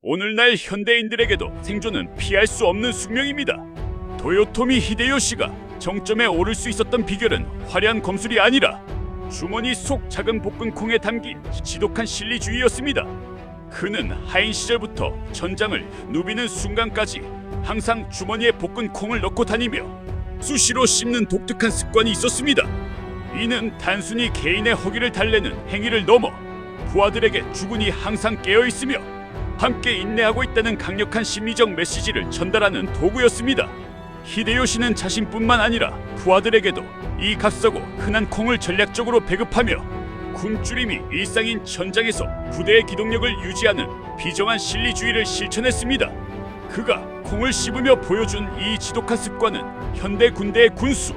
오늘날 현대인들에게도 생존은 피할 수 없는 숙명입니다. 도요토미 히데요시가 정점에 오를 수 있었던 비결은 화려한 검술이 아니라 주머니 속 작은 볶은콩에 담긴 지독한 실리주의였습니다. 그는 하인 시절부터 전장을 누비는 순간까지 항상 주머니에 볶은 콩을 넣고 다니며 수시로 씹는 독특한 습관이 있었습니다. 이는 단순히 개인의 허기를 달래는 행위를 넘어 부하들에게 주군이 항상 깨어 있으며 함께 인내하고 있다는 강력한 심리적 메시지를 전달하는 도구였습니다. 히데요시는 자신뿐만 아니라 부하들에게도 이 값싸고 흔한 콩을 전략적으로 배급하며 굶주림이 일상인 전장에서 부대의 기동력을 유지하는 비정한 실리주의를 실천했습니다. 그가 콩을 씹으며 보여준 이 지독한 습관은 현대 군대의 군수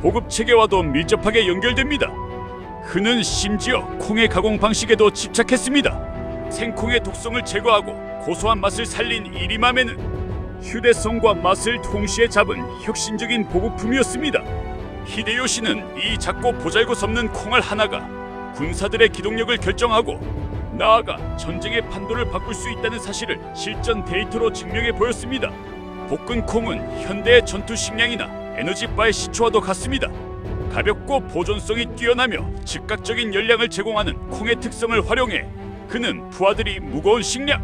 보급 체계와도 밀접하게 연결됩니다. 그는 심지어 콩의 가공 방식에도 집착했습니다. 생콩의 독성을 제거하고 고소한 맛을 살린 이리맘에는 휴대성과 맛을 동시에 잡은 혁신적인 보급품이었습니다. 히데요시는 이 작고 보잘것없는 콩알 하나가 군사들의 기동력을 결정하고 나아가 전쟁의 판도를 바꿀 수 있다는 사실을 실전 데이터로 증명해 보였습니다. 볶은 콩은 현대의 전투 식량이나 에너지바의 시초와도 같습니다. 가볍고 보존성이 뛰어나며 즉각적인 열량을 제공하는 콩의 특성을 활용해 그는 부하들이 무거운 식량,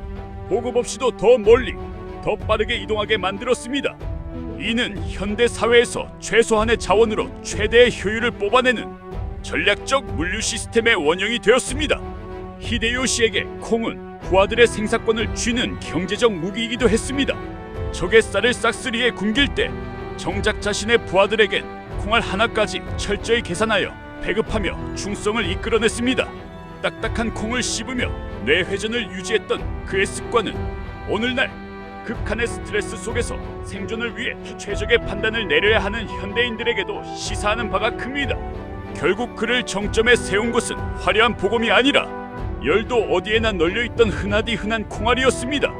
보급 없이도 더 멀리, 더 빠르게 이동하게 만들었습니다. 이는 현대 사회에서 최소한의 자원으로 최대의 효율을 뽑아내는 전략적 물류 시스템의 원형이 되었습니다. 히데요시에게 콩은 부하들의 생사권을 쥐는 경제적 무기이기도 했습니다. 적의 쌀을 싹쓸이에 굶길 때 정작 자신의 부하들에겐 콩알 하나까지 철저히 계산하여 배급하며 충성을 이끌어냈습니다. 딱딱한 콩을 씹으며 뇌 회전을 유지했던 그의 습관은 오늘날 극한의 스트레스 속에서 생존을 위해 최적의 판단을 내려야 하는 현대인들에게도 시사하는 바가 큽니다. 결국 그를 정점에 세운 것은 화려한 복음이 아니라 열도 어디에나 널려 있던 흔하디 흔한 콩알이었습니다.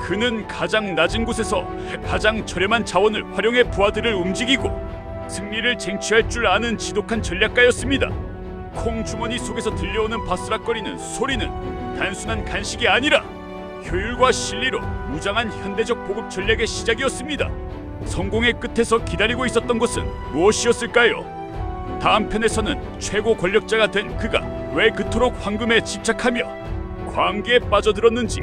그는 가장 낮은 곳에서 가장 저렴한 자원을 활용해 부하들을 움직이고 승리를 쟁취할 줄 아는 지독한 전략가였습니다. 콩 주머니 속에서 들려오는 바스락거리는 소리는 단순한 간식이 아니라 효율과 실리로 무장한 현대적 보급 전략의 시작이었습니다. 성공의 끝에서 기다리고 있었던 것은 무엇이었을까요? 다음 편에서는 최고 권력자가 된 그가 왜 그토록 황금에 집착하며 광기에 빠져들었는지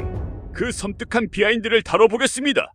그 섬뜩한 비하인드를 다뤄보겠습니다.